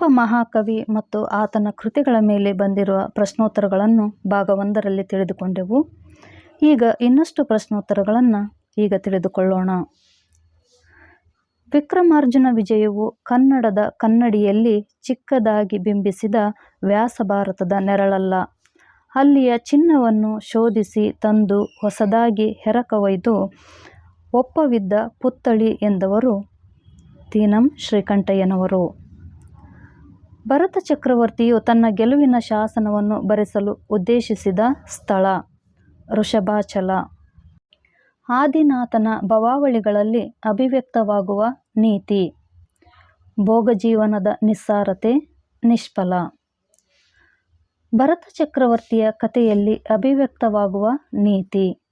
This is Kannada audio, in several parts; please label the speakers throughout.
Speaker 1: ಪಂಪ ಮಹಾಕವಿ ಮತ್ತು ಆತನ ಕೃತಿಗಳ ಮೇಲೆ ಬಂದಿರುವ ಪ್ರಶ್ನೋತ್ತರಗಳನ್ನು ಭಾಗ ಒಂದರಲ್ಲಿ ತಿಳಿದುಕೊಂಡೆವು. ಈಗ ಇನ್ನಷ್ಟು ಪ್ರಶ್ನೋತ್ತರಗಳನ್ನು ಈಗ ತಿಳಿದುಕೊಳ್ಳೋಣ. ವಿಕ್ರಮಾರ್ಜುನ ವಿಜಯವು ಕನ್ನಡದ ಕನ್ನಡಿಯಲ್ಲಿ ಚಿಕ್ಕದಾಗಿ ಬಿಂಬಿಸಿದ ವ್ಯಾಸ ಭಾರತದ ನೆರಳಲ್ಲ. ಅಲ್ಲಿಯ ಚಿನ್ನವನ್ನು ಶೋಧಿಸಿ ತಂದು ಹೊಸದಾಗಿ ಹೆರಕವೊಯ್ದು ಒಪ್ಪವಿದ್ದ ಪುತ್ಥಳಿ ಎಂದವರು ತೀನಂ ಶ್ರೀಕಂಠಯ್ಯನವರು. ಭರತ ಚಕ್ರವರ್ತಿಯು ತನ್ನ ಗೆಲುವಿನ ಶಾಸನವನ್ನು ಬರೆಸಲು ಉದ್ದೇಶಿಸಿದ ಸ್ಥಳ ವೃಷಭಾಚಲ ಆದಿನಾಥನ ಭವಾವಳಿಗಳಲ್ಲಿ ಅಭಿವ್ಯಕ್ತವಾಗುವ ನೀತಿ, ಭೋಗಜೀವನದ ನಿಸ್ಸಾರತೆ, ನಿಷ್ಫಲ. ಭರತ ಚಕ್ರವರ್ತಿಯ ಕಥೆಯಲ್ಲಿ ಅಭಿವ್ಯಕ್ತವಾಗುವ ನೀತಿ,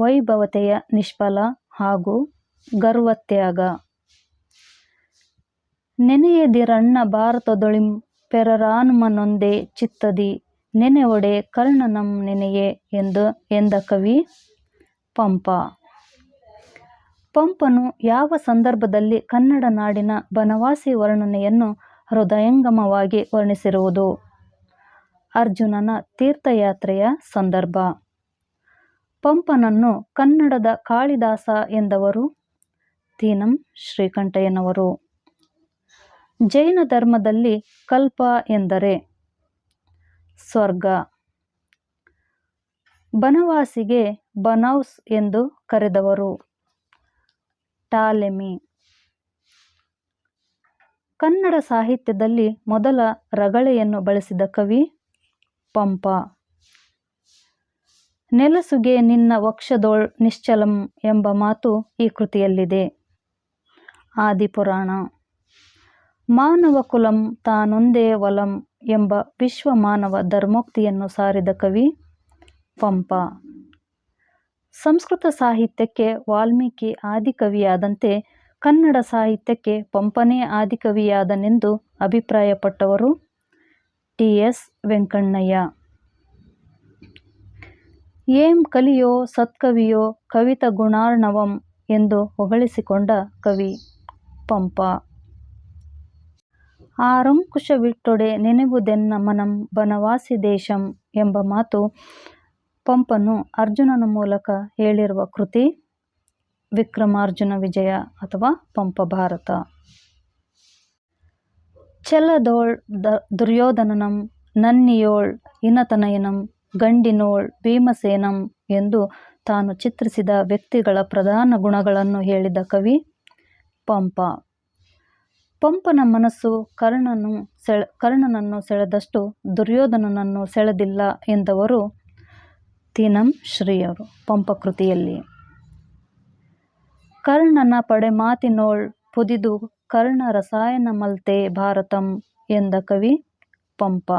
Speaker 1: ವೈಭವತೆಯ ನಿಷ್ಫಲ ಹಾಗೂ ಗರ್ವತ್ಯಾಗ. ನೆನೆಯದಿರಣ್ಣ ಭಾರತದೊಳಿಂ ಪೆರರಾನುಮನೊಂದೇ ಚಿತ್ತದಿ. ನೆನೆವೊಡೆ ಕರ್ಣನಂ ನೆನೆಯೇ ಎಂದು ಎಂದ ಕವಿ ಪಂಪ. ಪಂಪನು ಯಾವ ಸಂದರ್ಭದಲ್ಲಿ ಕನ್ನಡ ನಾಡಿನ ಬನವಾಸಿ ವರ್ಣನೆಯನ್ನು ಹೃದಯಂಗಮವಾಗಿ ವರ್ಣಿಸಿರುವುದು? ಅರ್ಜುನನ ತೀರ್ಥಯಾತ್ರೆಯ ಸಂದರ್ಭ. ಪಂಪನನ್ನು ಕನ್ನಡದ ಕಾಳಿದಾಸ ಎಂದವರು. ತೀನಂ ಶ್ರೀಕಂಠಯ್ಯನವರು. ಜೈನ ಧರ್ಮದಲ್ಲಿ ಕಲ್ಪ ಎಂದರೆ ಸ್ವರ್ಗ. ಬನವಾಸಿಗೆ ಬನೌಸ್ ಎಂದು ಕರೆದವರು. ಟಾಲೆಮಿ. ಕನ್ನಡ ಸಾಹಿತ್ಯದಲ್ಲಿ ಮೊದಲ ರಗಳೆಯನ್ನು ಬಳಸಿದ ಕವಿ ಪಂಪ. ನೆಲಸುಗೆ ನಿನ್ನ ವಕ್ಷದೋಳ್ ನಿಶ್ಚಲಂ ಎಂಬ ಮಾತು ಈ ಕೃತಿಯಲ್ಲಿದೆ. ಆದಿಪುರಾಣ. ಮಾನವ ಕುಲಂ ತಾನೊಂದೇ ವಲಂ ಎಂಬ ವಿಶ್ವ ಮಾನವ ಧರ್ಮೋಕ್ತಿಯನ್ನು ಸಾರಿದ ಕವಿ ಪಂಪ. ಸಂಸ್ಕೃತ ಸಾಹಿತ್ಯಕ್ಕೆ ವಾಲ್ಮೀಕಿ ಆದಿಕವಿಯಾದಂತೆ ಕನ್ನಡ ಸಾಹಿತ್ಯಕ್ಕೆ ಪಂಪನೇ ಆದಿಕವಿಯಾದನೆಂದು ಅಭಿಪ್ರಾಯಪಟ್ಟವರು ಟಿ ಎಸ್ ವೆಂಕಣ್ಣಯ್ಯ. ಏಂ ಕಲಿಯೋ ಸತ್ಕವಿಯೋ ಕವಿತ ಗುಣಾರ್ಣವಂ ಎಂದು ಹೊಗಳಿಸಿಕೊಂಡ ಕವಿ ಪಂಪ. ಆರಂಕುಶವಿಟ್ಟೊಡೆ ನೆನೆವುದೆನ್ನ ಮನಂ ಬನವಾಸಿ ದೇಶಂ ಎಂಬ ಮಾತು ಪಂಪನು ಅರ್ಜುನನ ಮೂಲಕ ಹೇಳಿರುವ ಕೃತಿ, ವಿಕ್ರಮಾರ್ಜುನ ವಿಜಯ ಅಥವಾ ಪಂಪ ಭಾರತ. ಚೆಲ್ಲದೋಳ್ ದ ದುರ್ಯೋಧನನಂ, ನನ್ನಿಯೋಳ್ ಇನತನಯನಂ, ಗಂಡಿನೋಳ್ ಭೀಮಸೇನಂ ಎಂದು ತಾನು ಚಿತ್ರಿಸಿದ ವ್ಯಕ್ತಿಗಳ ಪ್ರಧಾನ ಗುಣಗಳನ್ನು ಹೇಳಿದ ಕವಿ ಪಂಪ. ಪಂಪನ ಮನಸ್ಸು ಕರ್ಣನು ಸೆಳ, ಕರ್ಣನನ್ನು ಸೆಳೆದಷ್ಟು ದುರ್ಯೋಧನನನ್ನು ಸೆಳೆದಿಲ್ಲ ಎಂದವರು ತೀನಂ ಶ್ರೀಯವರು ಪಂಪ ಕೃತಿಯಲ್ಲಿ ಕರ್ಣನ ಪಡೆ ಮಾತಿನೋಳ್ ಪುದಿದು ಕರ್ಣ ರಸಾಯನ ಮಲ್ತೆ ಭಾರತಂ ಎಂದ ಕವಿ ಪಂಪ.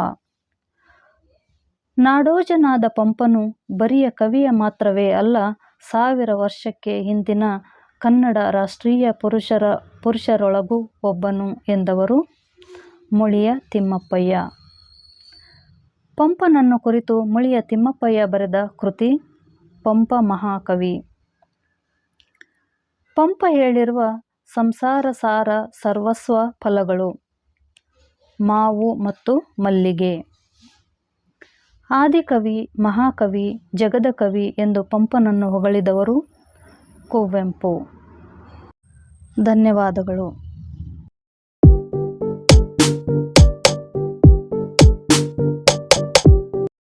Speaker 1: ನಾಡೋಜನಾದ ಪಂಪನು ಬರಿಯ ಕವಿಯ ಮಾತ್ರವೇ ಅಲ್ಲ, ಸಾವಿರ ವರ್ಷಕ್ಕೆ ಹಿಂದಿನ ಕನ್ನಡ ರಾಷ್ಟ್ರೀಯ ಪುರುಷರ, ಪುರುಷರೊಳಗೂ ಒಬ್ಬನು ಎಂದವರು ಮುಳಿಯ ತಿಮ್ಮಪ್ಪಯ್ಯ. ಪಂಪನನ್ನು ಕುರಿತು ಮುಳಿಯ ತಿಮ್ಮಪ್ಪಯ್ಯ ಬರೆದ ಕೃತಿ ಪಂಪ ಮಹಾಕವಿ. ಪಂಪ ಹೇಳಿರುವ ಸಂಸಾರ ಸಾರ ಸರ್ವಸ್ವ ಫಲಗಳು ಮಾವು ಮತ್ತು ಮಲ್ಲಿಗೆ. ಆದಿಕವಿ, ಮಹಾಕವಿ ಜಗದ ಕವಿ ಎಂದು ಪಂಪನನ್ನು ಹೊಗಳಿದವರು ಕುವೆಂಪು ಧನ್ಯವಾದಗಳು.